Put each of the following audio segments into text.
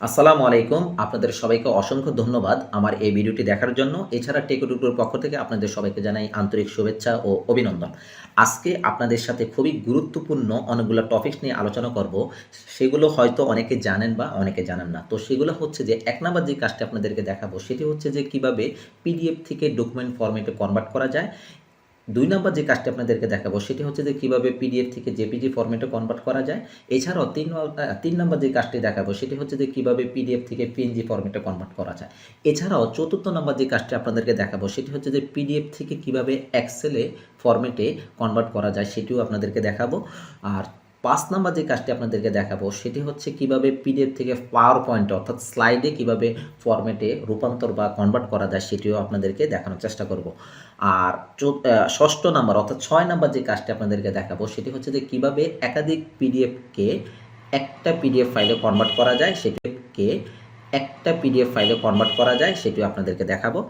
আসসালামু আলাইকুম। আপনাদের সবাইকে অসংখ্য ধন্যবাদ আমার এই ভিডিওটি দেখার জন্য। এছাড়া টেকোটুকুর পক্ষ থেকে আপনাদের সবাইকে জানাই আন্তরিক শুভেচ্ছা ও অভিনন্দন। আজকে আপনাদের সাথে খুবই গুরুত্বপূর্ণ অনেকগুলো টপিকস নিয়ে আলোচনা করব। সেগুলো হয়তো অনেকে জানেন বা অনেকে জানেন না। তো সেগুলো হচ্ছে যে, এক নাম্বার যে কাজটি আপনাদেরকে দেখাবো, সেটি হচ্ছে যে, কীভাবে পিডিএফ থেকে ডকুমেন্ট ফরম্যাটে কনভার্ট করা যায় দুই নম্বর যে কাজটি আপনাদেরকে দেখাবো, সেটি হচ্ছে যে কীভাবে পিডিএফ থেকে জেপিজি ফর্মেটে কনভার্ট করা যায়। এছাড়াও তিন তিন নম্বর যে কাজটি দেখাবো, সেটি হচ্ছে যে কীভাবে পিডিএফ থেকে পিএনজি ফর্মেটে কনভার্ট করা যায়। এছাড়াও চতুর্থ নম্বর যে কাজটি আপনাদেরকে দেখাবো, সেটি হচ্ছে যে পিডিএফ থেকে কীভাবে এক্সেলে ফর্মেটে কনভার্ট করা যায়, সেটিও আপনাদেরকে দেখাবো। আর পাঁচ নাম্বার যে কাজটি আপনাদেরকে দেখাবো, সেটি হচ্ছে কীভাবে পিডিএফ থেকে পাওয়ার পয়েন্টে অর্থাৎ স্লাইডে কীভাবে ফরম্যাটে রূপান্তর বা কনভার্ট করা যায়, সেটিও আপনাদেরকে দেখানোর চেষ্টা করব। আর ষষ্ঠ নাম্বার অর্থাৎ ছয় নাম্বার যে কাজটি আপনাদেরকে দেখাবো, সেটি হচ্ছে যে কীভাবে একাধিক পিডিএফকে একটা পিডিএফ ফাইলে কনভার্ট করা যায় সেটিকে একটা পিডিএফ ফাইলে কনভার্ট করা যায়, সেটিও আপনাদেরকে দেখাবো।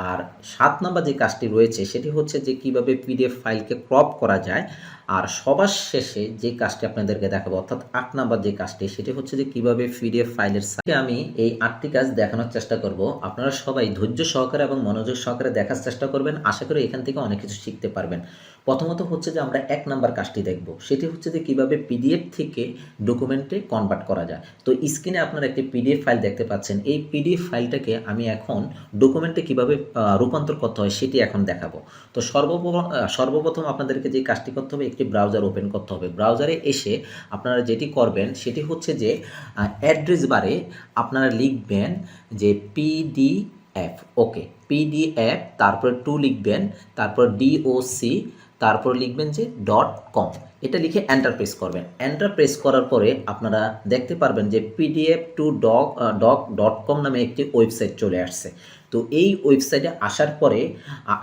আর সাত নাম্বার যে কাজটি রয়েছে, সেটি হচ্ছে যে কীভাবে পিডিএফ ফাইলকে ক্রপ করা যায়। আর সবার শেষে যে কাজটি আপনাদেরকে দেখাবো, অর্থাৎ আট নাম্বার যে কাজটি, সেটি হচ্ছে যে কীভাবে পিডিএফ ফাইলের সাথে আমি এই আটটি কাজ দেখানোর চেষ্টা করব। আপনারা সবাই ধৈর্য সহকারে এবং মনোযোগ সহকারে দেখার চেষ্টা করবেন। আশা করি এখান থেকে অনেক কিছু শিখতে পারবেন। প্রথমত হচ্ছে যে আমরা এক নাম্বার কাজটি দেখব। সেটি হচ্ছে যে কীভাবে পিডিএফ থেকে ডকুমেন্টে কনভার্ট করা যায়। তো স্ক্রিনে আপনারা একটি পিডিএফ ফাইল দেখতে পাচ্ছেন। এই পিডিএফ ফাইলটাকে আমি এখন ডকুমেন্টে কীভাবে রূপান্তর করতে হয় সেটি এখন দেখাবো। তো সর্বপ্রথম সর্বপ্রথম আপনাদেরকে যে কাজটি করতে হবে একটি ব্রাউজার ওপেন করতে হবে। ব্রাউজারে এসে আপনারা যেটি করবেন, সেটি হচ্ছে যে অ্যাড্রেস বারে আপনারা লিখবেন যে পিডিএফ ওকে পিডিএফ তারপরে টু লিখবেন, তারপর ডিওসি তারপর লিখবেন যে ডট কম এটা লিখে এন্টার প্রেস করবেন। এন্টার প্রেস করার পরে আপনারা দেখতে পারবেন যে PDF to doc doc dot com নামে একটি ওয়েবসাইট চলে আসছে। তো এই ওয়েবসাইটে আসার পরে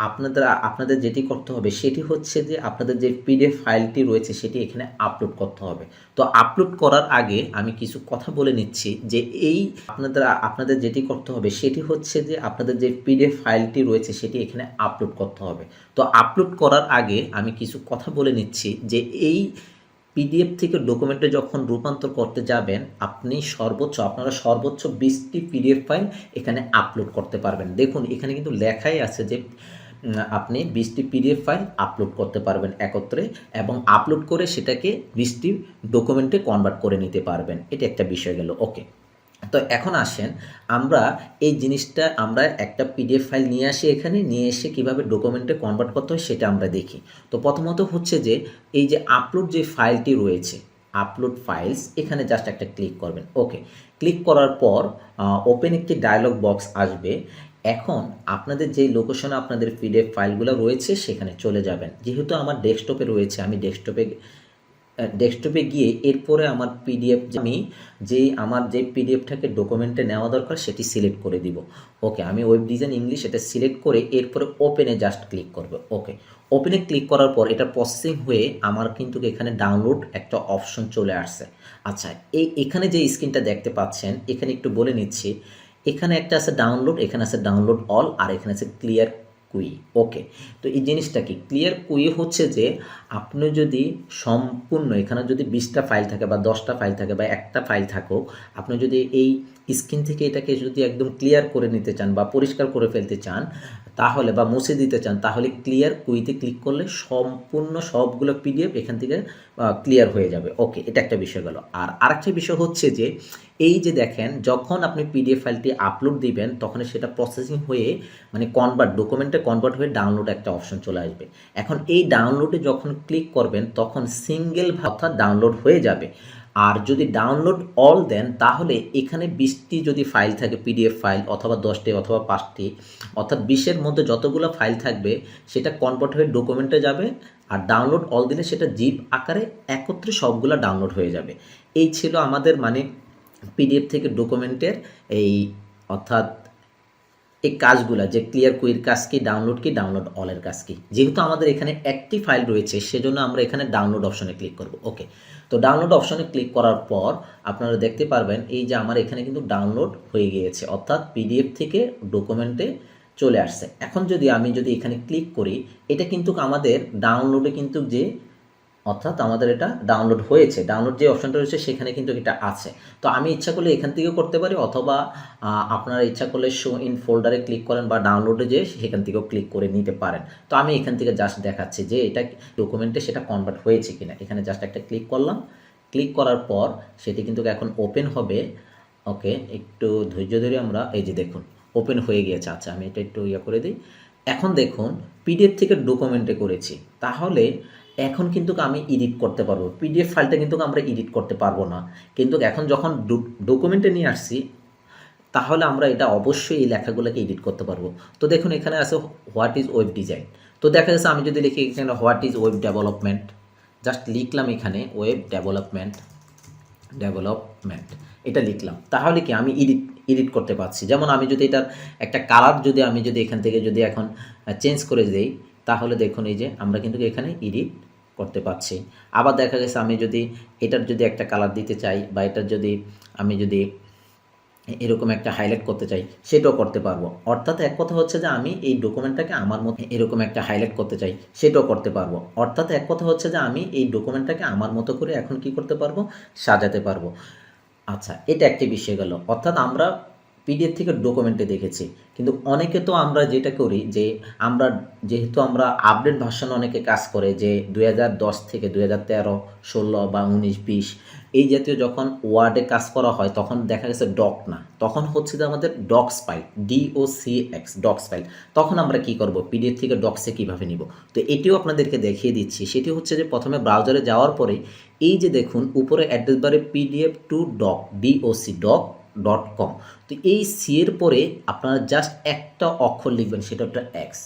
আপনাদের আপনাদের যেটি করতে হবে সেটি হচ্ছে যে আপনাদের যে পিডিএফ ফাইলটি রয়েছে সেটি এখানে আপলোড করতে হবে। তো আপলোড করার আগে আমি কিছু কথা বলে নিচ্ছি যে এই আপনাদের আপনাদের যেটি করতে হবে সেটি হচ্ছে যে আপনাদের যে পিডিএফ ফাইলটি রয়েছে সেটি এখানে আপলোড করতে হবে। তো আপলোড করার আগে আমি কিছু কথা বলে নিচ্ছি যে এই পিডিএফ থেকে ডকুমেন্টে যখন রূপান্তর করতে যাবেন, আপনি সর্বোচ্চ, আপনারা সর্বোচ্চ বিশটি পিডিএফ ফাইল এখানে আপলোড করতে পারবেন। দেখুন, এখানে কিন্তু লেখাই আছে যে আপনি বিশটি পিডিএফ ফাইল আপলোড করতে পারবেন একত্রে এবং আপলোড করে সেটাকে বিশটি ডকুমেন্টে কনভার্ট করে নিতে পারবেন। এটা একটা বিষয় গেল। ওকে তো এখন আসেন, আমরা এই জিনিসটা, আমরা একটা পিডিএফ ফাইল নিয়ে আসি এখানে, নিয়ে এসে কীভাবে ডকুমেন্টে কনভার্ট করতে হয় সেটা আমরা দেখি। তো প্রথমত হচ্ছে যে, এই যে আপলোড যে ফাইলটি রয়েছে আপলোড ফাইলস এখানে জাস্ট একটা ক্লিক করবেন। ওকে ক্লিক করার পর ওপেন একটি ডায়লগ বক্স আসবে। এখন আপনাদের যেই লোকেশনে আপনাদের পিডিএফ ফাইলগুলো রয়েছে, সেখানে চলে যাবেন। যেহেতু আমার ডেস্কটপে রয়েছে, আমি ডেস্কটপে ডেস্কটপে গিয়ে এরপরে আমার পিডিএফ আমি যেই আমার যে পিডিএফটাকে ডকুমেন্টে নেওয়া দরকার, সেটি সিলেক্ট করে দিব। ওকে আমি ওয়েব ডিজাইন ইংলিশ এটা সিলেক্ট করে এরপরে ওপেনে জাস্ট ক্লিক করবে। ওকে ওপেনে ক্লিক করার পর এটা প্রসেসিং হয়ে আমার কিন্তু এখানে ডাউনলোড একটা অপশন চলে আসছে। আচ্ছা এই এখানে যে স্ক্রিনটা দেখতে পাচ্ছেন, এখানে একটু বলে নিচ্ছি। এখানে একটা আছে ডাউনলোড এখানে আছে ডাউনলোড অল আর এখানে আছে ক্লিয়ার কুই, ওকে। তো এই জিনিসটা কি? ক্লিয়ার কুই হচ্ছে যে আপনি যদি সম্পূর্ণ এখানে যদি বিশটা ফাইল থাকে বা দশটা ফাইল থাকে বা একটা ফাইল থাকুক, আপনি যদি এই স্ক্রিন থেকে এটাকে যদি একদম ক্লিয়ার করে নিতে চান বা পরিষ্কার করে ফেলতে চান, তাহলে বা মুছে দিতে চান, তাহলে ক্লিয়ার কুইতে ক্লিক করলে সম্পূর্ণ সবগুলো পিডিএফ এখান থেকে ক্লিয়ার হয়ে যাবে। ওকে এটা একটা বিষয় গেল। আর আরেকটা বিষয় হচ্ছে যে, এই যে দেখেন, যখন আপনি পিডিএফ ফাইলটি আপলোড দিবেন, তখন সেটা প্রসেসিং হয়ে মানে কনভার্ট ডকুমেন্টে কনভার্ট হয়ে ডাউনলোড একটা অপশন চলে আসবে। এখন এই ডাউনলোডে যখন ক্লিক করবেন, তখন সিঙ্গেল অর্থাৎ ডাউনলোড হয়ে যাবে। আর যদি ডাউনলোড অল দেন, তাহলে এখানে বিশটি যদি ফাইল থাকে পিডিএফ ফাইল অথবা দশটি অথবা পাঁচটি, অর্থাৎ বিশের মধ্যে যতগুলো ফাইল থাকবে, সেটা কনভার্ট হয়ে ডকুমেন্টে যাবে আর ডাউনলোড অল দিলে সেটা জিপ আকারে একত্রে সবগুলো ডাউনলোড হয়ে যাবে। এই ছিল আমাদের মানে পিডিএফ থেকে ডকুমেন্টের এই, অর্থাৎ এই কাজগুলা, যে ক্লিয়ার কুইর কাজ কি ডাউনলোড কি ডাউনলোড অলের কাজ কি। যেহেতু আমাদের এখানে একটি ফাইল রয়েছে, সেজন্য আমরা এখানে ডাউনলোড অপশনে ক্লিক করব। ওকে তো ডাউনলোড অপশনে ক্লিক করার পর আপনারা দেখতে পারবেন এই যে আমার এখানে কিন্তু ডাউনলোড হয়ে গিয়েছে, অর্থাৎ পিডিএফ থেকে ডকুমেন্টে চলে আসছে। এখন যদি আমি যদি এখানে ক্লিক করি, এটা কিন্তু আমাদের ডাউনলোডে কিন্তু যে অর্থাৎ আমাদের এটা ডাউনলোড হয়েছে। ডাউনলোড যে অপশনটা রয়েছে, সেখানে কিন্তু এটা আছে। তো আমি ইচ্ছা করলে এখান থেকেও করতে পারি, অথবা আপনারা ইচ্ছা করলে শো ইন ফোল্ডারে ক্লিক করেন বা ডাউনলোডে যে সেখান থেকেও ক্লিক করে নিতে পারেন। তো আমি এখান থেকে জাস্ট দেখাচ্ছি যে এটা ডকুমেন্টে সেটা কনভার্ট হয়েছে কিনা। এখানে জাস্ট একটা ক্লিক করলাম। ক্লিক করার পর সেটি কিন্তু এখন ওপেন হবে। ওকে, একটু ধৈর্য ধরে আমরা, এই যে দেখুন ওপেন হয়ে গিয়েছে। আচ্ছা আমি এটা একটু ইয়ে করে দিই। এখন দেখুন পিডিএফ থেকে ডকুমেন্টে করেছি। তাহলে এখন কিন্তু আমি এডিট করতে পারব। পিডিএফ ফাইলটা কিন্তু আমরা এডিট করতে পারব না। কিন্তু এখন যখন ডকুমেন্টে নিয়ে আসছি, তাহলে আমরা এটা অবশ্যই এই লেখাগুলোকে এডিট করতে পারব। তো দেখুন, এখানে আছে হোয়াট ইজ ওয়েব ডিজাইন তো দেখা যাচ্ছে আমি যদি লিখি এখানে what is web development just লিখলাম এখানে ওয়েব ডেভেলপমেন্ট ডেভেলপমেন্ট এটা লিখলাম। তাহলে কি আমি এডিট এডিট করতে পারছি? যেমন আমি যদি এটার একটা কালার যদি আমি যদি এখান থেকে যদি এখন চেঞ্জ করে দেই তাহলে দেখুন এই যে আমরা কিন্তু এখানে এডিট করতে পারছি। আবার দেখা গেছে আমি যদি এটার যদি একটা কালার দিতে চাই বা এটার যদি আমি যদি এরকম একটা হাইলাইট করতে চাই, সেটাও করতে পারব। অর্থাৎ এক কথা হচ্ছে যে আমি এই ডকুমেন্টটাকে আমার মতো এরকম একটা হাইলাইট করতে চাই, সেটাও করতে পারব। অর্থাৎ এক কথা হচ্ছে যে আমি এই ডকুমেন্টটাকে আমার মতো করে এখন কি করতে পারব? সাজাতে পারব। আচ্ছা এটা একটি বিষয় গেল। অর্থাৎ আমরা পিডিএফ থেকে ডকুমেন্টে দেখেছি। কিন্তু অনেকে তো আমরা যেটা করি যে আমরা যেহেতু আমরা আপডেট ভার্সন অনেকে কাজ করে যে দু হাজার দশ থেকে দুই হাজার তেরো, ষোলো বা উনিশ, বিশ, এই জাতীয় যখন ওয়ার্ডে কাজ করা হয় তখন দেখা গেছে ডক না। তখন হচ্ছে যে আমাদের docx file DOC X docx file তখন আমরা কি করব? পিডিএফ থেকে ডক্সে কীভাবে নিব? তো এটিও আপনাদেরকে দেখিয়ে দিচ্ছি। সেটি হচ্ছে যে প্রথমে ব্রাউজারে যাওয়ার পরে এই যে দেখুন, উপরে অ্যাড্রেস বারে PDF to doc DOC doc dot com তো এই সি এর পরে আপনারা জাস্ট একটা অক্ষর লিখবেন, সেটা একটা এক্স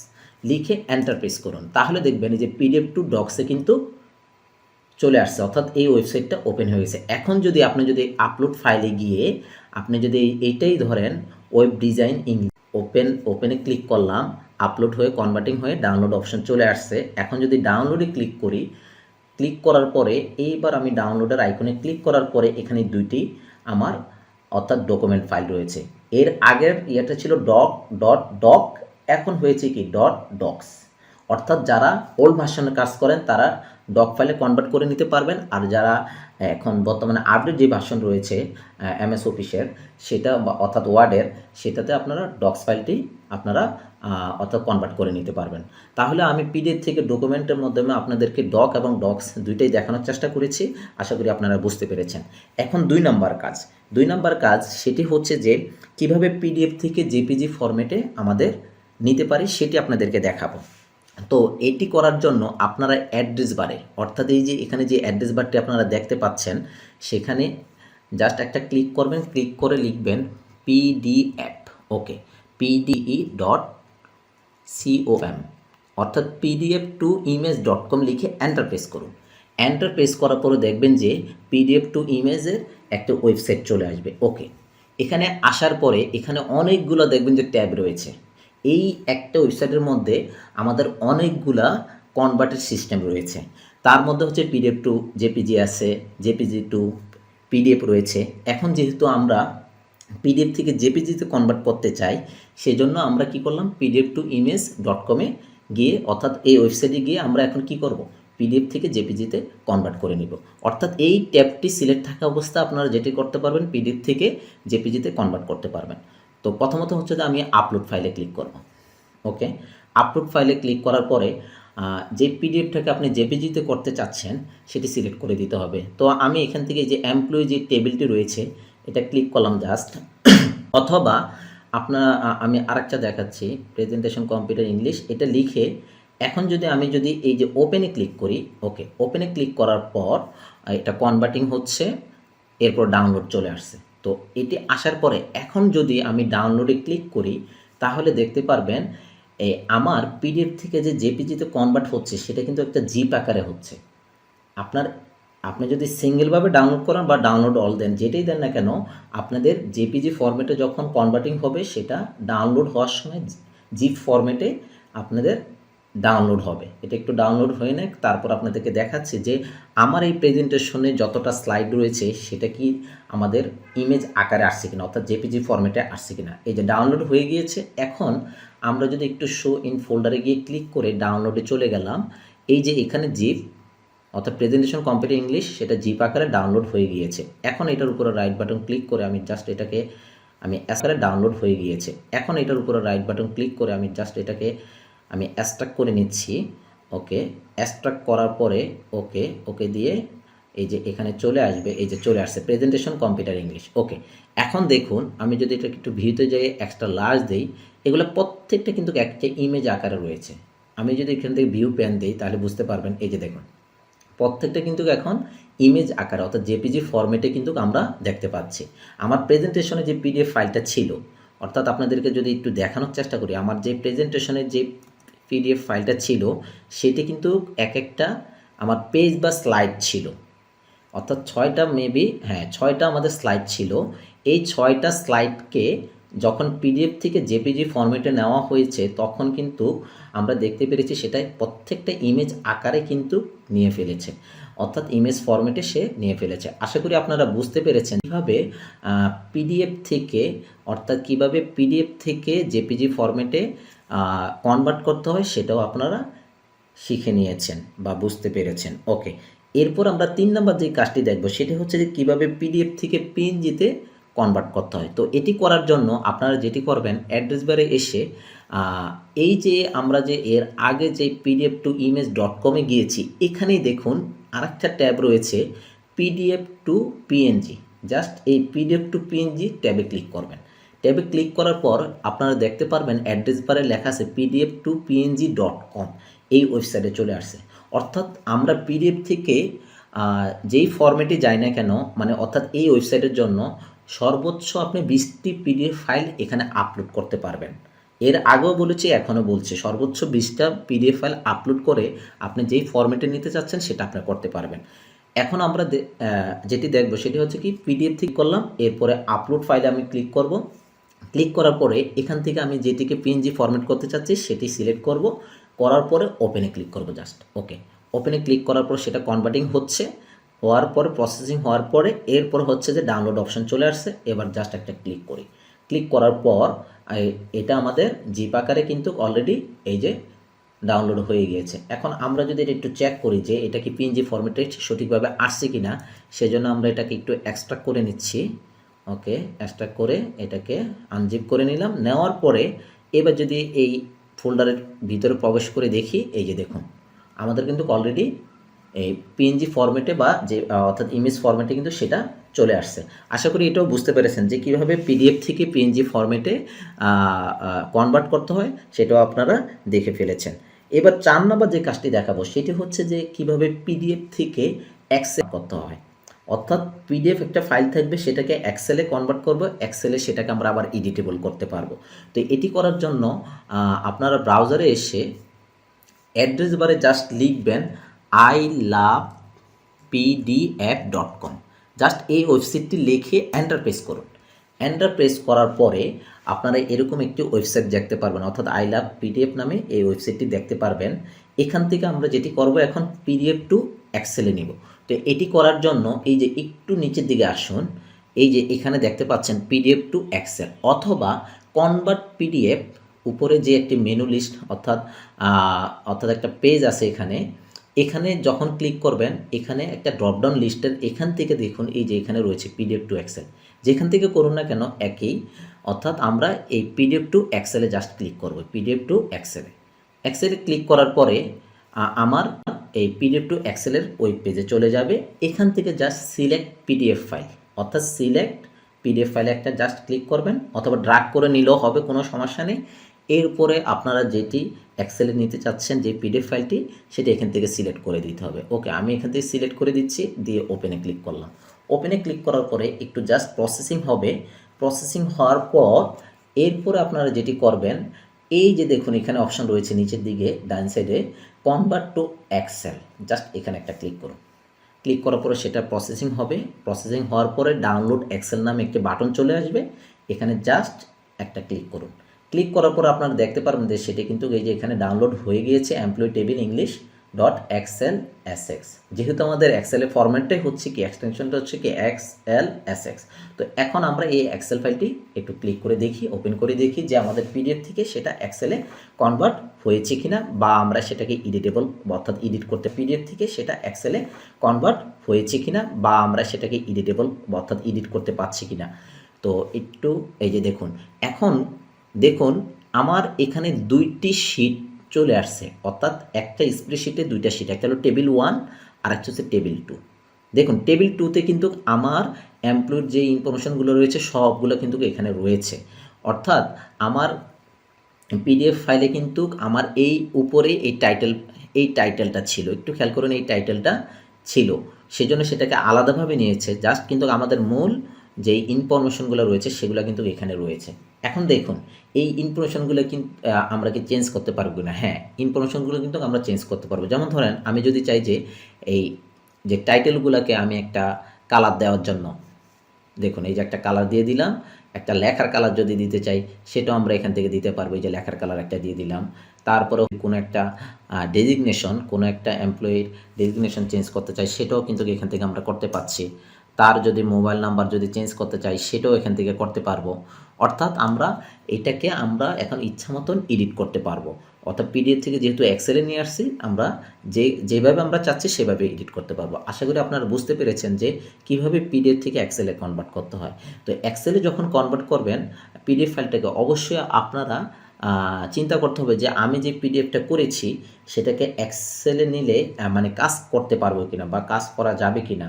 লিখে এন্টার প্রেস করুন। তাহলে দেখবেন যে পিডিএফ টু ডক্সে কিন্তু চলে আসছে, অর্থাৎ এই ওয়েবসাইটটা ওপেন হয়ে গেছে। এখন যদি আপনি যদি আপলোড ফাইলে গিয়ে আপনি যদি এই- এইটাই ধরেন ওয়েব ডিজাইন ইংলিশ ওপেন ওপেনে ক্লিক করলাম আপলোড হয়ে কনভার্টিং হয়ে ডাউনলোড অপশন চলে আসছে। এখন যদি ডাউনলোডে ক্লিক করি ক্লিক করার পরে এইবার আমি ডাউনলোডের আইকনে ক্লিক করার পরে এখানে দুইটি আমার অর্থাৎ ডকুমেন্ট ফাইল রয়েছে। এর আগের ইয়েটা ছিল ডক ডট ডক এখন হয়েছে কি ডট ডক্স অর্থাৎ যারা ওল্ড ভার্সনে কাজ করেন, তারা ডক ফাইলে কনভার্ট করে নিতে পারবেন। আর যারা এখন বর্তমানে আপডেট যে ভার্সন রয়েছে এমএস অফিসের সেটা অর্থাৎ ওয়ার্ডের সেটাতে আপনারা ডক্স ফাইলটি আপনারা অর্থাৎ কনভার্ট করে নিতে পারবেন। তাহলে আমি পিডিএফ থেকে ডকুমেন্টের মাধ্যমে আপনাদেরকে ডক এবং ডক্স দুইটাই দেখানোর চেষ্টা করেছি। আশা করি আপনারা বুঝতে পেরেছেন। এখন দুই নাম্বার কাজ। দুই নাম্বার কাজ সেটি হচ্ছে যে, কীভাবে পিডিএফ থেকে জেপিজি ফরম্যাটে আমাদের নিতে পারি সেটি আপনাদেরকে দেখাবো। তো এটি করার জন্য আপনারা অ্যাড্রেস বারে অর্থাৎ এই যে এখানে যে অ্যাড্রেস বারটি আপনারা দেখতে পাচ্ছেন, সেখানে জাস্ট একটা ক্লিক করবেন। ক্লিক করে লিখবেন PDF okay PDE dot COM অর্থাৎ PDF to image dot com লিখে এন্টার প্রেস করুন। এন্টার প্রেস করার পরে দেখবেন যে পিডিএফ টু ইমেজের একটা ওয়েবসাইট চলে আসবে। ওকে এখানে আসার পরে এখানে অনেকগুলো দেখবেন যে ট্যাব রয়েছে। এই একটা ওয়েবসাইটের মধ্যে আমাদের অনেকগুলা কনভার্টের সিস্টেম রয়েছে। তার মধ্যে হচ্ছে পিডিএফ টু জেপিজি আছে জেপিজি টু পিডিএফ রয়েছে। এখন যেহেতু আমরা পিডিএফ থেকে জেপিজিতে কনভার্ট করতে চাই সেই জন্য আমরা কি করলাম? পিডিএফ টু ইমেজ ডট কমে গিয়ে, অর্থাৎ এই ওয়েবসাইটে গিয়ে আমরা এখন কি করব? পিডিএফ থেকে জেপিজিতে কনভার্ট করে নিব। অর্থাৎ এই ট্যাবটি সিলেক্ট থাকা অবস্থা আপনারা যেটি করতে পারবেন পিডিএফ থেকে জেপিজিতে কনভার্ট করতে পারবেন। তো প্রথমত হচ্ছে যে আমি আপলোড ফাইলে ক্লিক করব। ওকে? আপলোড ফাইলে ক্লিক করার পরে যে পিডিএফটাকে আপনি জেপিজিতে করতে চাচ্ছেন, সেটি সিলেক্ট করে দিতে হবে। তো আমি এখান থেকে যে এমপ্লয়ি যে টেবিলটি রয়েছে এটা ক্লিক করলাম জাস্ট অথবা আপনার আমি আরেকটা দেখাচ্ছি প্রেজেন্টেশন কম্পিউটার ইংলিশ এটা লিখে এখন যদি আমি যদি এই যে ওপেনে ক্লিক করি ওকে ওপেনে ক্লিক করার পর এটা কনভার্টিং হচ্ছে, এরপর ডাউনলোড চলে আসছে। তো এটি আসার পরে এখন যদি আমি ডাউনলোডে ক্লিক করি, তাহলে দেখতে পারবেন এই আমার পিডিএফ থেকে যে জেপিজিতে কনভার্ট হচ্ছে, সেটা কিন্তু একটা জিপ আকারে হচ্ছে। আপনার আপনি যদি সিঙ্গেলভাবে ডাউনলোড করেন বা ডাউনলোড অল দেন, যেটাই দেন না কেন, আপনাদের জেপিজি ফরম্যাটে যখন কনভার্টিং হবে, সেটা ডাউনলোড হওয়ার সময় জিপ ফরম্যাটে আপনাদের ডাউনলোড হবে। এটা একটু ডাউনলোড হয়ে নেয় তারপর আপনাদেরকে দেখাচ্ছি যে আমার এই প্রেজেন্টেশনে যতটা স্লাইড রয়েছে, সেটা কি আমাদের ইমেজ আকারে আসছে কিনা, অর্থাৎ জেপিজি ফরম্যাটে আসছে কিনা। এই যে ডাউনলোড হয়ে গিয়েছে, এখন আমরা যদি একটু শো ইন ফোল্ডারে গিয়ে ক্লিক করে ডাউনলোডে চলে গেলাম, এই যে এখানে জিপ অর্থাৎ প্রেজেন্টেশন কম্পিউটার ইংলিশ সেটা জিপ আকারে ডাউনলোড হয়ে গিয়েছে। এখন এটার উপরে রাইট বাটন ক্লিক করে আমি জাস্ট এটাকে, আমি আকারে ডাউনলোড হয়ে গিয়েছে। এখন এটার উপরে রাইট বাটন ক্লিক করে আমি জাস্ট এটাকে, আমি অ্যাস্ট্রাক্ট করে নিচ্ছি। ওকে অ্যাস্ট্রাক্ট করার পরে, ওকে ওকে দিয়ে এই যে এখানে চলে আসবে, এই যে চলে আসছে প্রেজেন্টেশন কম্পিউটার ইংলিশ ওকে, এখন দেখুন, আমি যদি এটা একটু ভিউতে যাই এক্সট্রা লার্জ দিই, এগুলো প্রত্যেকটা কিন্তু একটা ইমেজ আকারে রয়েছে। আমি যদি এখান থেকে ভিউ প্যান দিই, তাহলে বুঝতে পারবেন, এই যে দেখুন। প্রত্যেকটা কিন্তু এখন ইমেজ আকারে, অর্থাৎ জেপিজি ফরম্যাটে কিন্তু আমরা দেখতে পাচ্ছি। আমার প্রেজেন্টেশনে যে পিডিএফ ফাইলটা ছিল, অর্থাৎ আপনাদেরকে যদি একটু দেখানোর চেষ্টা করি, আমার যে প্রেজেন্টেশনের যে পিডিএফ ফাইলটা ছিল, সেটি কিন্তু এক একটা আমার পেজ বা স্লাইড ছিল। অর্থাৎ ছয়টা মেবি হ্যাঁ ছয়টা আমাদের স্লাইড ছিল। এই ছয়টা স্লাইডকে যখন পিডিএফ থেকে জেপিজি ফরম্যাটে নেওয়া হয়েছে, তখন কিন্তু আমরা দেখতে পেরেছি সেটাই প্রত্যেকটা ইমেজ আকারে কিন্তু নিয়ে ফেলেছে। অর্থাৎ ইমেজ ফরম্যাটে সে নিয়ে ফেলেছে। আশা করি আপনারা বুঝতে পেরেছেন কীভাবে পিডিএফ থেকে, অর্থাৎ কীভাবে পিডিএফ থেকে জেপিজি ফরম্যাটে কনভার্ট করতে হয় সেটাও আপনারা শিখে নিয়েছেন বা বুঝতে পেরেছেন। ওকে এরপর আমরা তিন নম্বর যে কাজটি দেখব, সেটি হচ্ছে যে কীভাবে পিডিএফ থেকে পিএনজিতে কনভার্ট করতে হয়। তো এটি করার জন্য আপনারা যেটি করবেন অ্যাড্রেস বারে এসে এই যে আমরা যে এর আগে যে পিডিএফ টু ইমেজ ডট কমে গিয়েছি, এখানেই দেখুন আরেকটা ট্যাব রয়েছে পিডিএফ টু পিএনজি জাস্ট এই পিডিএফ টু পিএনজি ট্যাবে ক্লিক করবেন। ট্যাবে ক্লিক করার পর আপনারা দেখতে পারবেন অ্যাড্রেস বারে লেখা আছে PDF to PNG dot com এই ওয়েবসাইটে চলে আসছে। অর্থাৎ আমরা পিডিএফ থেকে যেই ফরম্যাটে যাই না কেন মানে অর্থাৎ এই ওয়েবসাইটের জন্য সর্বোচ্চ আপনি বিশটি পিডিএফ ফাইল এখানে আপলোড করতে পারবেন। এর আগেও বলেছি, এখনও বলছি, সর্বোচ্চ বিশটা পিডিএফ ফাইল আপলোড করে আপনি যেই ফরম্যাটে নিতে চাচ্ছেন সেটা আপনি করতে পারবেন। এখন আমরা যেটি দেখব সেটি হচ্ছে কি পিডিএফ ঠিক করলাম, এরপরে আপলোড ফাইলে আমি ক্লিক করব। ক্লিক করার পরে এখান থেকে আমি যেটিকে পিএনজি ফরম্যাট করতে চাচ্ছি সেটি সিলেক্ট করব। করার পরে ওপেনে ক্লিক করব জাস্ট ওকে ওপেনে ক্লিক করার পর সেটা কনভার্টিং হচ্ছে। হওয়ার পরে প্রসেসিং হওয়ার পরে, এরপর হচ্ছে যে ডাউনলোড অপশন চলে আসছে। এবার জাস্ট একটা ক্লিক করি। ক্লিক করার পর এটা আমাদের জিপ আকারে কিন্তু অলরেডি এই যে ডাউনলোড হয়ে গিয়েছে। এখন আমরা যদি এটা একটু চেক করি যে এটা কি পিএনজি ফরম্যাটে সঠিকভাবে আসছে কি না সেজন্য আমরা এটাকে একটু এক্সট্রা করে নিচ্ছি। ওকে এক্সট্রা করে এটাকে আনজিপ করে নিলাম। নেওয়ার পরে, এবার যদি এই ফোল্ডারের ভিতরে প্রবেশ করে দেখি, এই যে দেখুন, আমাদের কিন্তু অলরেডি এই পিএনজি ফরম্যাটে বা যে অর্থাৎ ইমেজ ফরম্যাটে কিন্তু সেটা চলে আসছে। আশা করি এটাও বুঝতে পেরেছেন যে কীভাবে পিডিএফ থেকে পিএনজি ফরম্যাটে কনভার্ট করতে হয় সেটাও আপনারা দেখে ফেলেছেন। এবার চার নম্বর যে কাজটি দেখাবো সেটি হচ্ছে যে কীভাবে পিডিএফ থেকে অ্যাক্সেস করতে হয়। অর্থাৎ পিডিএফ একটা ফাইল থাকবে, সেটাকে এক্সেলে কনভার্ট করব এক্সেলে সেটাকে আমরা আবার এডিটেবল করতে পারব। তো এটি করার জন্য আপনারা ব্রাউজারে এসে অ্যাড্রেস বারে জাস্ট লিখবেন I love PDF dot com just এই ওয়েবসাইটটি লিখে এন্টার প্রেস করুন। এন্টার প্রেস করার পরে আপনারা এরকম একটি ওয়েবসাইট দেখতে পারবেন, অর্থাৎ আই লাভ পিডিএফ নামে এই ওয়েবসাইটটি দেখতে পারবেন। এখান থেকে আমরা যেটি করব এখন পিডিএফ টু এক্সেলে নিব। তো এটি করার জন্য এই যে একটু নিচের দিকে আসুন, এই যে এখানে দেখতে পাচ্ছেন পিডিএফ টু এক্সেল অথবা কনভার্ট পিডিএফ উপরে যে একটি মেনু লিস্ট অর্থাৎ অর্থাৎ একটা পেজ আছে এখানে এখানে যখন ক্লিক করবেন, এখানে একটা ড্রপডাউন লিস্টের এখান থেকে দেখুন এই যে এখানে রয়েছে পিডিএফ টু এক্সেল যেখান থেকে করুন না কেন, একই, অর্থাৎ আমরা এই পিডিএফ টু এক্সেলে জাস্ট ক্লিক করব পিডিএফ টু এক্সেলে এক্সেলে ক্লিক করার পরে আমার এই পিডিএফ টু এক্সেলের ওয়েব পেজে চলে যাবে। এখান থেকে জাস্ট সিলেক্ট পিডিএফ ফাইল অর্থাৎ সিলেক্ট পিডিএফ ফাইলে একটা জাস্ট ক্লিক করবেন, অথবা ড্রাগ করে নিলেও হবে, কোনো সমস্যা নেই। এরপরে আপনারা যেটি এক্সেলে নিতে চাচ্ছেন যে পিডিএফ ফাইলটি সেটা এখান থেকে সিলেক্ট করে দিতে হবে। ওকে আমি এখান থেকে সিলেক্ট করে দিচ্ছি, দিয়ে ওপেনে ক্লিক করলাম। ওপেনে ক্লিক করার পরে একটু জাস্ট প্রসেসিং হবে। প্রসেসিং হওয়ার পর, এরপরে আপনারা যেটি করবেন, এই যে দেখুন এখানে অপশন রয়েছে নিচের দিকে, ডান সাইডে কনভার্ট টু এক্সেল জাস্ট এখানে একটা ক্লিক করুন। ক্লিক করার পরে সেটা প্রসেসিং হবে। প্রসেসিং হওয়ার পরে ডাউনলোড এক্সেল নামে একটি বাটন চলে আসবে। এখানে জাস্ট একটা ক্লিক করুন। ক্লিক করার পর আপনারা দেখতে পারবেন যে সেটা কিন্তু এই যে এখানে ডাউনলোড হয়ে গিয়েছে employee table English dot Excel S X যেহেতু আমাদের এক্সেলের ফরম্যাটটাই হচ্ছে কি এক্সটেনশনটা হচ্ছে কি এক্স এল এস এক্স তো এখন আমরা এই এক্সেল ফাইলটি একটু ক্লিক করে দেখি ওপেন করে দেখি যে আমাদের পিডিএফ থেকে সেটা এক্সেলে কনভার্ট হয়েছে কিনা বা আমরা সেটাকে এডিটেবল অর্থাৎ এডিট করতে পিডিএফ থেকে সেটা এক্সেলে কনভার্ট হয়েছে কিনা বা আমরা সেটাকে এডিটেবল অর্থাৎ এডিট করতে পারছি কিনা। তো একটু এই যে দেখুন, এখন দেখুন, আমার এখানে দুইটি শিট চলে আসছে। অর্থাৎ একটা স্প্রেডশিটে দুইটা শিট একটা হলো টেবিল ওয়ান আর একটা হচ্ছে টেবিল টু দেখুন টেবিল টুতে কিন্তু আমার এমপ্লয়ের যে ইনফরমেশনগুলো রয়েছে, সবগুলো কিন্তু এখানে রয়েছে। অর্থাৎ আমার পিডিএফ ফাইলে কিন্তু আমার এই উপরে এই টাইটেল এই টাইটেলটা ছিল। একটু খেয়াল করুন, এই টাইটেলটা ছিল। সেজন্য সেটাকে আলাদাভাবে নিয়েছে। জাস্ট কিন্তু আমাদের মূল যেই ইনফরমেশনগুলো রয়েছে সেগুলো কিন্তু এখানে রয়েছে। এখন দেখুন এই ইনফরমেশনগুলো কিন্তু আহ, আমরা কি চেঞ্জ করতে পারব না হ্যাঁ ইনফরমেশনগুলো কিন্তু আমরা চেঞ্জ করতে পারব। যেমন ধরেন আমি যদি চাই যে এই যে টাইটেলগুলোকে আমি একটা কালার দেওয়ার জন্য দেখুন এই যে একটা কালার দিয়ে দিলাম একটা লেখার কালার যদি দিতে চাই সেটাও আমরা এখান থেকে দিতে পারব। এই যে লেখার কালার একটা দিয়ে দিলাম তারপরেও কোনো একটা ডেজিগনেশন কোনো একটা এমপ্লয়ির ডেজিগনেশন চেঞ্জ করতে চাই সেটাও কিন্তু এখান থেকে আমরা করতে পারছি। তার যদি মোবাইল নাম্বার যদি চেঞ্জ করতে চাই, সেটাও এখান থেকে করতে পারব। অর্থাৎ আমরা এটাকে আমরা এখন ইচ্ছা মতন এডিট করতে পারব। অর্থাৎ পিডিএফ থেকে যেহেতু এক্সেলে নিয়ে আসছি, আমরা যে, যেভাবে আমরা চাচ্ছি সেভাবে এডিট করতে পারব। আশা করি আপনারা বুঝতে পেরেছেন যে কীভাবে পিডিএফ থেকে এক্সেলে কনভার্ট করতে হয়। তো এক্সেলে যখন কনভার্ট করবেন পিডিএফ ফাইলটাকে অবশ্যই আপনারা চিন্তা করতে হবে যে আমি যে পিডিএফটা করেছি, সেটাকে এক্সেলে নিলে মানে কাজ করতে পারব কিনা বা কাজ করা যাবে কিনা।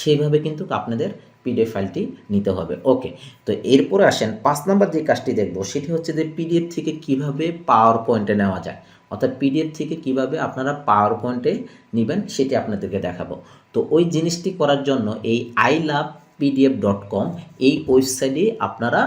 সেইভাবে কিন্তু আপনাদের পিডিএফ ফাইলটি নিতে হবে। ওকে তো এরপরে আসেন, পাঁচ নাম্বার যে কাজটি দেখব, সেটি হচ্ছে যে পিডিএফ থেকে কীভাবে পাওয়ার পয়েন্টে নেওয়া যায়। অর্থাৎ পিডিএফ থেকে কীভাবে আপনারা পাওয়ার পয়েন্টে নেবেন, সেটি আপনাদেরকে দেখাবো। তো ওই জিনিসটি করার জন্য এই I love PDF dot com এই ওয়েবসাইটে আপনারা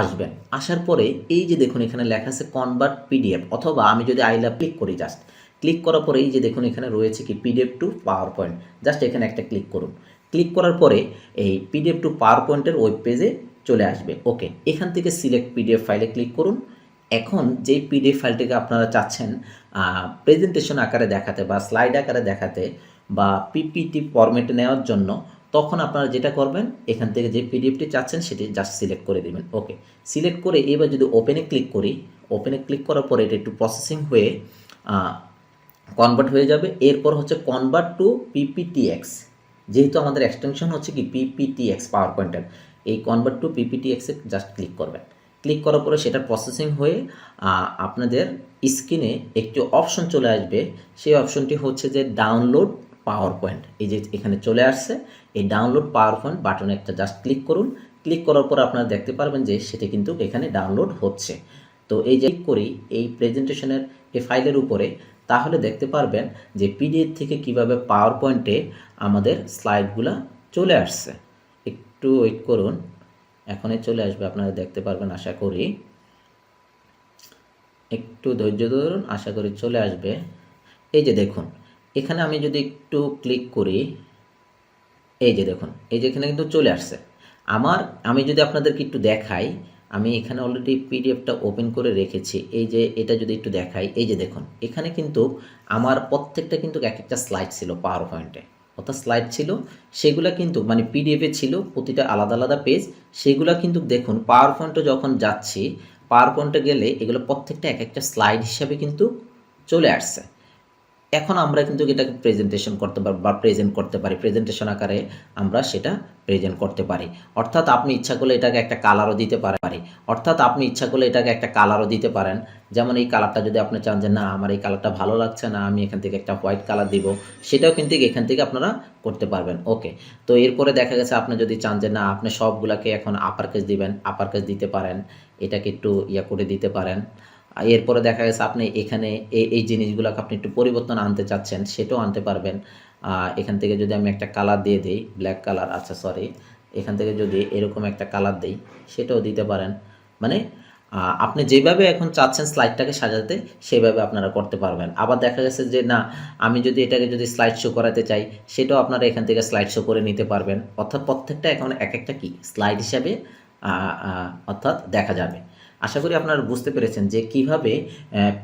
আসবেন। আসার পরে এই যে দেখুন, এখানে লেখা আছে কনভার্ট পিডিএফ অথবা আমি যদি আই লাভ ক্লিক করি জাস্ট ক্লিক করার পরে এই যে দেখুন এখানে রয়েছে কি PDF to power point just এখানে একটা ক্লিক করুন। ক্লিক করার পরে এই পিডিএফ টু পাওয়ার পয়েন্টের ওয়েব পেজে চলে আসবে। ওকে এখান থেকে সিলেক্ট পিডিএফ ফাইলে ক্লিক করুন। এখন যেই পিডিএফ ফাইলটিকে আপনারা চাচ্ছেন প্রেজেন্টেশন আকারে দেখাতে বা স্লাইড আকারে দেখাতে বা পিপিটি ফরম্যাটে নেওয়ার জন্য, তখন আপনারা যেটা করবেন, এখান থেকে যে পিডিএফটি চাচ্ছেন, সেটি জাস্ট সিলেক্ট করে দেবেন। ওকে সিলেক্ট করে এবার যদি ওপেনে ক্লিক করি ওপেনে ক্লিক করার পরে এটা একটু প্রসেসিং হয়ে কনভার্ট হয়ে যাবে। এরপর হচ্ছে কনভার্ট টু পিপিটিএক্স যেহেতু আমাদের এক্সটেনশন হচ্ছে কি? পিপিটিএক্স পাওয়ার পয়েন্টের এই কনভার্ট টু পিপিটিএক্সে জাস্ট ক্লিক করবেন। ক্লিক করার পরে সেটা প্রসেসিং হয়ে আপনাদের স্ক্রিনে একটি অপশন চলে আসবে। সেই অপশনটি হচ্ছে যে ডাউনলোড পাওয়ার পয়েন্ট এই যে এখানে চলে আসছে, এই ডাউনলোড পাওয়ার পয়েন্ট বাটনে একটা জাস্ট ক্লিক করুন। ক্লিক করার পর আপনারা দেখতে পারবেন যে সেটা কিন্তু এখানে ডাউনলোড হচ্ছে। তো এই যে করি, এই প্রেজেন্টেশনের এই ফাইলের উপরে তাহলে দেখতে পারবেন যে পিডিএফ থেকে কীভাবে পাওয়ার পয়েন্টে আমাদের স্লাইডগুলো চলে আসছে। একটু ওয়েট করুন, এখনই চলে আসবে, আপনারা দেখতে পারবেন, আশা করি। একটু ধৈর্য ধরুন, আশা করি চলে আসবে। এই যে দেখুন, এখানে আমি যদি একটু ক্লিক করি, এই যে দেখুন, এই যে এখানে কিন্তু চলে আসছে। আমার, আমি যদি আপনাদেরকে একটু দেখাই আমি এখানে অলরেডি পিডিএফটা ওপেন করে রেখেছি। এই যে, এটা যদি একটু দেখাই, এই যে দেখুন, এখানে কিন্তু আমার প্রত্যেকটা কিন্তু এক একটা স্লাইড ছিল পাওয়ার পয়েন্টে অর্থাৎ স্লাইড ছিল, সেগুলো কিন্তু মানে পিডিএফে ছিল, প্রতিটা আলাদা আলাদা পেজ সেগুলো কিন্তু দেখুন পাওয়ার পয়েন্টে যখন যাচ্ছি পাওয়ার পয়েন্টে গেলে এগুলো প্রত্যেকটা এক একটা স্লাইড হিসাবে কিন্তু চলে আসছে। এখন আমরা কিন্তু এটাকে প্রেজেন্টেশন করতে পারি বা প্রেজেন্ট করতে পারি। প্রেজেন্টেশন আকারে আমরা সেটা প্রেজেন্ট করতে পারি। অর্থাৎ আপনি ইচ্ছা করলে এটাকে একটা কালারও দিতে পারে- অর্থাৎ আপনি ইচ্ছা করলে এটাকে একটা কালারও দিতে পারেন। যেমন এই কালারটা যদি আপনি চান যে, না, আমার এই কালারটা ভালো লাগছে না, আমি এখান থেকে একটা হোয়াইট কালার দিব, সেটাও কিন্তু এখান থেকে আপনারা করতে পারবেন। ওকে তো এরপরে দেখা গেছে আপনি যদি চান যে, না, আপনি সবগুলাকে এখন আপার কেস দিবেন আপার কেস দিতে পারেন। এটাকে একটু ইয়া করে দিতে পারেন। এরপরে দেখা গেছে আপনি এখানে এই এই জিনিসগুলোকে আপনি একটু পরিবর্তন আনতে চাচ্ছেন, সেটাও আনতে পারবেন। এখান থেকে যদি আমি একটা কালার দিয়ে দিই ব্ল্যাক কালার আচ্ছা সরি এখান থেকে যদি এরকম একটা কালার দিই, সেটাও দিতে পারেন। মানে আপনি যেভাবে এখন চাচ্ছেন স্লাইডটাকে সাজাতে, সেভাবে আপনারা করতে পারবেন। আবার দেখা গেছে যে, না, আমি যদি এটাকে যদি স্লাইড শো করাতে চাই, সেটাও আপনারা এখান থেকে স্লাইড শো করে নিতে পারবেন। অর্থাৎ প্রত্যেকটা এখন এক একটা কি? স্লাইড হিসাবে অর্থাৎ দেখা যাবে। আশা করি আপনারা বুঝতে পেরেছেন যে কীভাবে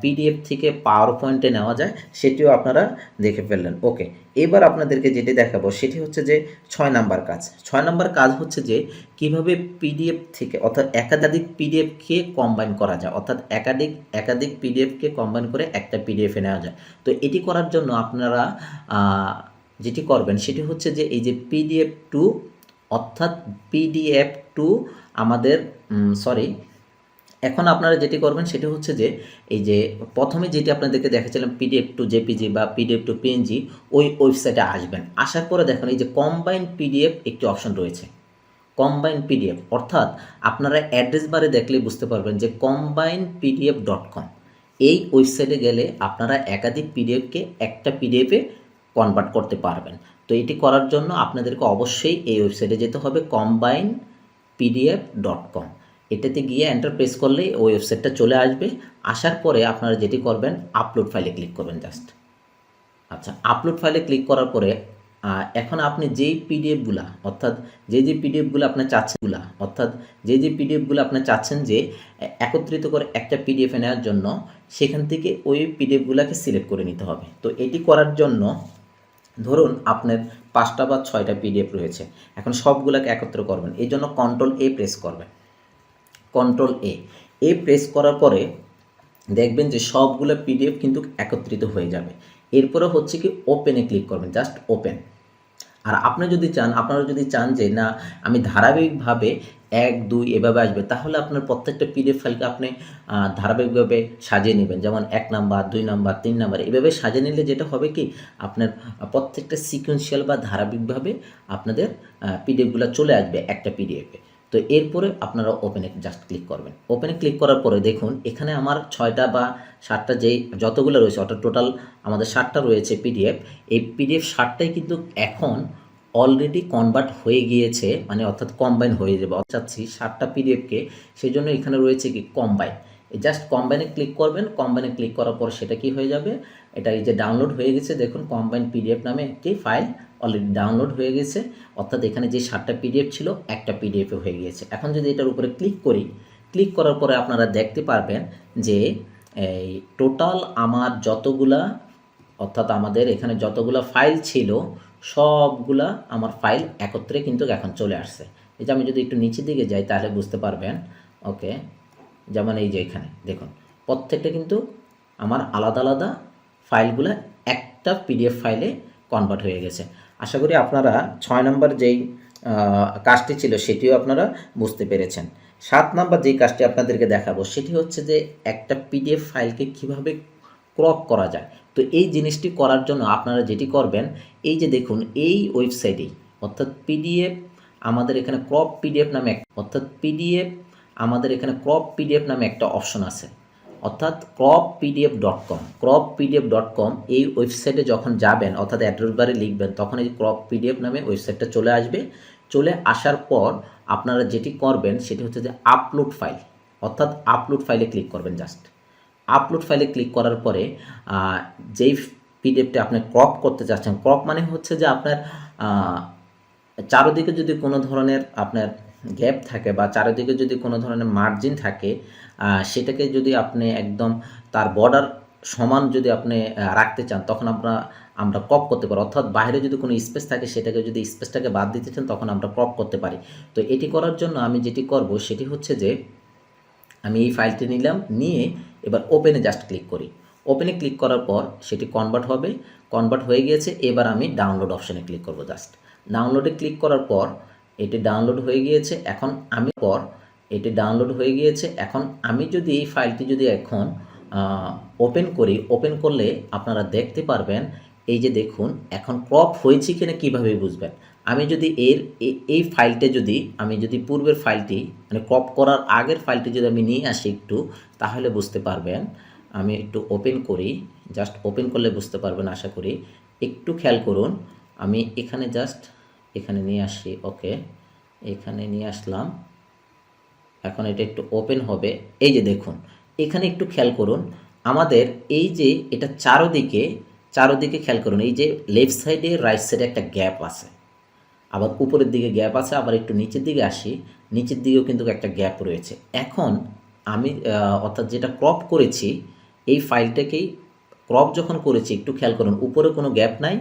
পিডিএফ থেকে পাওয়ার পয়েন্টে নেওয়া যায়, সেটিও আপনারা দেখে ফেললেন। ওকে এবার আপনাদেরকে যেটি দেখাবো, সেটি হচ্ছে যে ছয় নাম্বার কাজ। ছয় নাম্বার কাজ হচ্ছে যে কীভাবে পিডিএফ থেকে, অর্থাৎ একাধিক পিডিএফকে কম্বাইন করা যায়। অর্থাৎ একাধিক একাধিক পিডিএফকে কম্বাইন করে একটা পিডিএফে নেওয়া যায়। তো এটি করার জন্য আপনারা যেটি করবেন, সেটি হচ্ছে যে এই যে পিডিএফ টু অর্থাৎ পিডিএফ টু আমাদের সরি এখন আপনারা যেটি করবেন সেটি হচ্ছে যে, এই যে প্রথমে যেটি আপনাদেরকে দেখাচ্ছিলাম পিডিএফ টু জেপিজি বা পিডিএফ টু পিএনজি ওই ওয়েবসাইটে আসবেন। আসার পরে দেখুন এই যে কম্বাইন পিডিএফ একটি অপশন রয়েছে। কম্বাইন পিডিএফ অর্থাৎ আপনারা অ্যাড্রেস বারে দেখলে বুঝতে পারবেন যে কম্বাইন পিডিএফ ডট কম এই ওয়েবসাইটে গেলে আপনারা একাধিক পিডিএফকে একটা পিডিএফে কনভার্ট করতে পারবেন। তো এটি করার জন্য আপনাদেরকে অবশ্যই এই ওয়েবসাইটে যেতে হবে কম্বাইন পিডিএফ ডট কম এটাতে গিয়ে এন্টার প্রেস করলেই ওই ওয়েবসাইটটা চলে আসবে। আসার পরে আপনারা যেটি করবেন আপলোড ফাইলে ক্লিক করবেন জাস্ট আচ্ছা আপলোড ফাইলে ক্লিক করার পরে এখন আপনি যেই পিডিএফগুলা অর্থাৎ যে যে পিডিএফগুলো আপনি চাচ্ছেনগুলা অর্থাৎ যে যে পিডিএফগুলো আপনার চাচ্ছেন যে একত্রিত করে একটা পিডিএফে নেওয়ার জন্য, সেখান থেকে ওই পিডিএফগুলোকে সিলেক্ট করে নিতে হবে। তো এটি করার জন্য, ধরুন আপনার পাঁচটা বা ছয়টা পিডিএফ রয়েছে। এখন সবগুলোকে একত্র করবেন। এই জন্য কন্ট্রোল এ প্রেস করবেন। কন্ট্রোল এ এ প্রেস করার পরে দেখবেন যে সবগুলো পিডিএফ কিন্তু একত্রিত হয়ে যাবে। এরপরে হচ্ছে কি ওপেনে ক্লিক করবেন জাস্ট ওপেন আর আপনি যদি চান, আপনারা যদি চান যে না, আমি ধারাবাহিকভাবে এক, দুই এভাবে আসবে, তাহলে আপনার প্রত্যেকটা পিডিএফ ফাইলকে আপনি ধারাবাহিকভাবে সাজিয়ে নেবেন। যেমন এক নাম্বার, দুই নাম্বার, তিন নাম্বার, এভাবে সাজিয়ে নিলে যেটা হবে কি, আপনার প্রত্যেকটা সিকোয়েন্সিয়াল বা ধারাবাহিকভাবে আপনাদের পিডিএফগুলো চলে আসবে একটা পিডিএফে তো এরপরে আপনারা ওপেনে জাস্ট ক্লিক করবেন। ওপেনে ক্লিক করার পরে দেখুন, এখানে আমার ছয়টা বা সাতটা যেই যতগুলো রয়েছে, অর্থাৎ টোটাল আমাদের ষাটটা রয়েছে পিডিএফ এই পিডিএফ ষাটটাই কিন্তু এখন অলরেডি কনভার্ট হয়ে গিয়েছে মানে অর্থাৎ কম্বাইন হয়ে যাবে। অর্থাৎ ষাটটা পিডিএফকে সেই জন্য এখানে রয়েছে কি কম্বাইন জাস্ট কম্বাইনে ক্লিক করবেন কম্বাইনে ক্লিক করার পর সেটা কি হয়ে যাবে? এটা এই যে ডাউনলোড হয়ে গেছে, দেখুন কম্বাইন পিডিএফ নামে একটি ফাইল অলরেডি ডাউনলোড হয়ে গেছে। অর্থাৎ এখানে যে সাতটা পিডিএফ ছিল, একটা পিডিএফে হয়ে গিয়েছে। এখন যদি এটার উপরে ক্লিক করি ক্লিক করার পরে আপনারা দেখতে পারবেন যে, এই টোটাল আমার যতগুলা, অর্থাৎ আমাদের এখানে যতগুলা ফাইল ছিল, সবগুলা আমার ফাইল একত্রে কিন্তু এখন চলে আসছে। এই যে আমি যদি একটু নিচের দিকে যাই, তাহলে বুঝতে পারবেন, ওকে, যেমন এই যে এখানে, দেখুন। প্রত্যেকটা কিন্তু আমার আলাদা আলাদা ফাইলগুলো একটা পিডিএফ ফাইলে কনভার্ট হয়ে গেছে। আশা করি আপনারা ছয় নম্বর যেই কাজটি ছিল সেটিও আপনারা বুঝতে পেরেছেন। সাত নম্বর যেই কাজটি আপনাদেরকে দেখাবো সেটি হচ্ছে যে একটা পিডিএফ ফাইলকে কীভাবে ক্রপ করা যায়। তো এই জিনিসটি করার জন্য আপনারা যেটি করবেন, এই যে দেখুন, এই ওয়েবসাইটেই, অর্থাৎ পিডিএফ আমাদের এখানে ক্রপ পিডিএফ নামে অর্থাৎ পিডিএফ আমাদের এখানে ক্রপ পিডিএফ নামে একটা অপশন আছে। অর্থাৎ crop PDF dot com crop PDF dot com এই ওয়েবসাইটে যখন যাবেন, অর্থাৎ অ্যাড্রেস বারে লিখবেন, তখন এই ক্রপ পিডিএফ নামে ওয়েবসাইটটা চলে আসবে। চলে আসার পর আপনারা যেটি করবেন, সেটি হচ্ছে যে আপলোড ফাইল অর্থাৎ আপলোড ফাইলে ক্লিক করবেন জাস্ট আপলোড ফাইলে ক্লিক করার পরে যেই পিডিএফটা আপনি ক্রপ করতে চাচ্ছেন ক্রপ মানে হচ্ছে যে আপনার চারদিকে যদি কোনো ধরনের আপনার গ্যাপ থাকে বা চারিদিকে যদি কোনো ধরনের মার্জিন থাকে সেটাকে যদি আপনি একদম তার বর্ডার সমান যদি আপনি রাখতে চান, তখন আমরা আমরা ক্রপ করতে পারি। অর্থাৎ বাইরে যদি কোনো স্পেস থাকে, সেটাকে যদি স্পেসটাকে বাদ দিতে চান, তখন আমরা ক্রপ করতে পারি। তো এটি করার জন্য আমি যেটি করব, সেটি হচ্ছে যে, আমি এই ফাইলটি নিলাম, নিয়ে এবার ওপেনে জাস্ট ক্লিক করি। ওপেনে ক্লিক করার পর সেটি কনভার্ট হবে। কনভার্ট হয়ে গিয়েছে, এবার আমি ডাউনলোড অপশানে ক্লিক করব জাস্ট ডাউনলোডে ক্লিক করার পর এটি ডাউনলোড হয়ে গিয়েছে, এখন আমি পর এটি ডাউনলোড হয়ে গিয়েছে, এখন আমি যদি এই ফাইলটি যদি এখন ওপেন করি ওপেন করলে আপনারা দেখতে পারবেন, এই যে দেখুন, এখন ক্রপ হয়েছে কিনা কীভাবে বুঝবেন? আমি যদি এর এই ফাইলটা যদি, আমি যদি পূর্বের ফাইলটি মানে ক্রপ করার আগের ফাইলটি যদি আমি নিয়ে আসি একটু, তাহলে বুঝতে পারবেন, আমি একটু ওপেন করি জাস্ট ওপেন করলে বুঝতে পারবেন, আশা করি। একটু খেয়াল করুন, আমি এখানে জাস্ট এখানে নিয়ে আসি, ওকে। এখানে নিয়ে আসলাম। এখন এটা একটু ওপেন হবে। এই যে দেখুন, এখানে একটু খেয়াল করুন, আমাদের এই যে এটা চারোদিকে চারোদিকে খেয়াল করুন, এই যে লেফট সাইডে রাইট সাইডে একটা গ্যাপ আছে। আবার উপরের দিকে গ্যাপ আছে, আবার একটু নিচের দিকে আসি, নিচের দিকেও কিন্তু একটা গ্যাপ রয়েছে। এখন আমি অর্থাৎ যেটা ক্রপ করেছি, এই ফাইলটাকেই ক্রপ যখন করেছি, একটু খেয়াল করুন, উপরে কোনো গ্যাপ নাই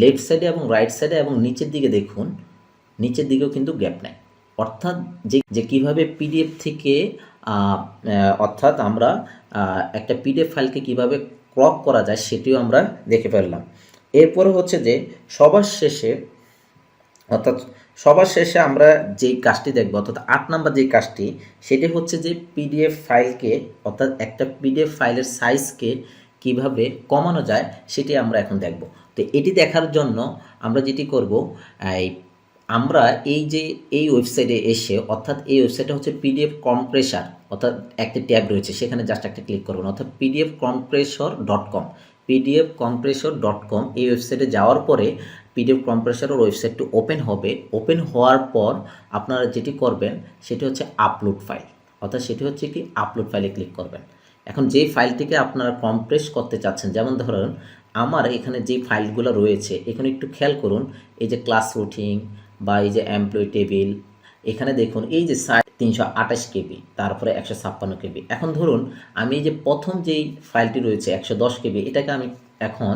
লেফট সাইডে এবং রাইট সাইডে এবং নিচের দিকে দেখুন, নিচের দিকেও কিন্তু গ্যাপ নাই। অর্থাৎ যে যে কীভাবে পিডিএফ থেকে অর্থাৎ আমরা একটা পিডিএফ ফাইলকে কীভাবে ক্রপ করা যায় সেটিও আমরা দেখে ফেললাম। এরপরে হচ্ছে যে, সবার শেষে, অর্থাৎ সবার শেষে আমরা যেই কাজটি দেখব, অর্থাৎ আট নাম্বার যেই কাজটি, সেটি হচ্ছে যে পিডিএফ ফাইলকে অর্থাৎ একটা পিডিএফ ফাইলের সাইজকে কীভাবে কমানো যায় সেটি আমরা এখন দেখব। তো এটি দেখার জন্য আমরা যেটি করব, এই আমরা এই যে এই ওয়েবসাইটে এসে, অর্থাৎ এই ওয়েবসাইটে হচ্ছে পিডিএফ কম্প্রেসার, অর্থাৎ একটি ট্যাব রয়েছে, সেখানে জাস্ট একটা ক্লিক করবেন অর্থাৎ PDF compressor dot com. PDF compressor dot com, এই ওয়েবসাইটে যাওয়ার পরে পিডিএফ কম্প্রেসরের ওয়েবসাইটটি ওপেন হবে। ওপেন হওয়ার পর আপনারা যেটি করবেন, সেটি হচ্ছে আপলোড ফাইল, অর্থাৎ সেটি হচ্ছে কি, আপলোড ফাইলে ক্লিক করবেন। এখন যেই ফাইলটিকে আপনারা কম্প্রেস করতে চাচ্ছেন, যেমন ধরুন আমার এখানে যে ফাইলগুলো রয়েছে, এখানে একটু খেয়াল করুন, এই যে ক্লাস রুটিং বা এই যে এমপ্লয় টেবিল এখানে দেখুন এই যে সাইট তিনশো আঠাশ কেবি, তারপরে একশো ছাপ্পান্ন কেবি। এখন ধরুন আমি এই যে প্রথম যেই ফাইলটি রয়েছে, একশো দশ কেবি, এটাকে আমি এখন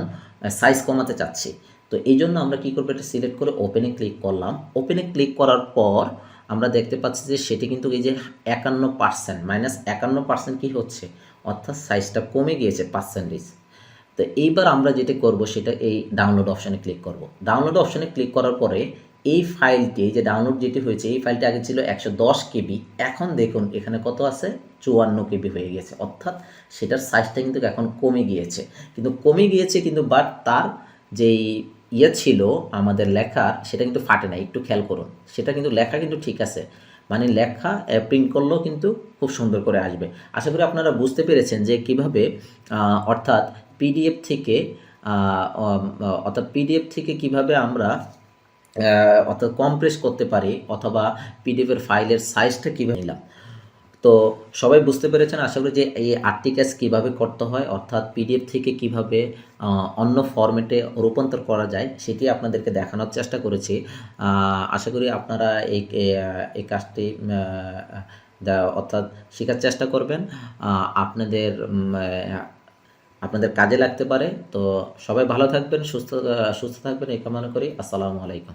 সাইজ কমাতে চাচ্ছি। তো এই জন্য আমরা কী করব, এটা সিলেক্ট করে ওপেনে ক্লিক করলাম। ওপেনে ক্লিক করার পর আমরা দেখতে পাচ্ছি যে সেটি কিন্তু এই যে একান্ন পার্সেন্ট মাইনাস একান্ন পার্সেন্ট কী হচ্ছে? অর্থাৎ সাইজটা কমে গিয়েছে পার্সেন্টেজ তো এইবার আমরা যেটা করব সেটা এই ডাউনলোড অপশানে ক্লিক করব। ডাউনলোড অপশানে ক্লিক করার পরে এই ফাইলটি যে ডাউনলোড যেটি হয়েছে, এই ফাইলটি আগে ছিল একশো দশ কেবি এখন দেখুন, এখানে কত আছে? চুয়ান্ন কেবি হয়ে গেছে। অর্থাৎ সেটার সাইজটা কিন্তু এখন কমে গিয়েছে। কিন্তু কমে গিয়েছে কিন্তু বাট তার যেই ইয়ে ছিল, আমাদের লেখার, সেটা কিন্তু ফাটে না একটু খেয়াল করুন। সেটা কিন্তু, লেখা কিন্তু ঠিক আছে। মানে লেখা প্রিন্ট করলেও কিন্তু খুব সুন্দর করে আসবে। আশা করি আপনারা বুঝতে পেরেছেন যে কীভাবে অর্থাৎ পিডিএফ থেকে অর্থাৎ পিডিএফ থেকে কীভাবে আমরা অর্থাৎ কম্প্রেস করতে পারি, অথবা পিডিএফের ফাইলের সাইজটা কীভাবে নিলাম। তো সবাই বুঝতে পেরেছেন, আশা করি যে এই আটটি কাজ কীভাবে করতে হয়, অর্থাৎ পিডিএফ থেকে কীভাবে অন্য ফরম্যাটে রূপান্তর করা যায়, সেটি আপনাদেরকে দেখানোর চেষ্টা করেছি। আশা করি আপনারা এই এই কাজটি অর্থাৎ শেখার চেষ্টা করবেন। আপনাদের আপনাদের কাজে লাগতে পারে। তো সবাই ভালো থাকবেন, সুস্থ সুস্থ থাকবেন, এই কামনা করি। আসসালামু আলাইকুম।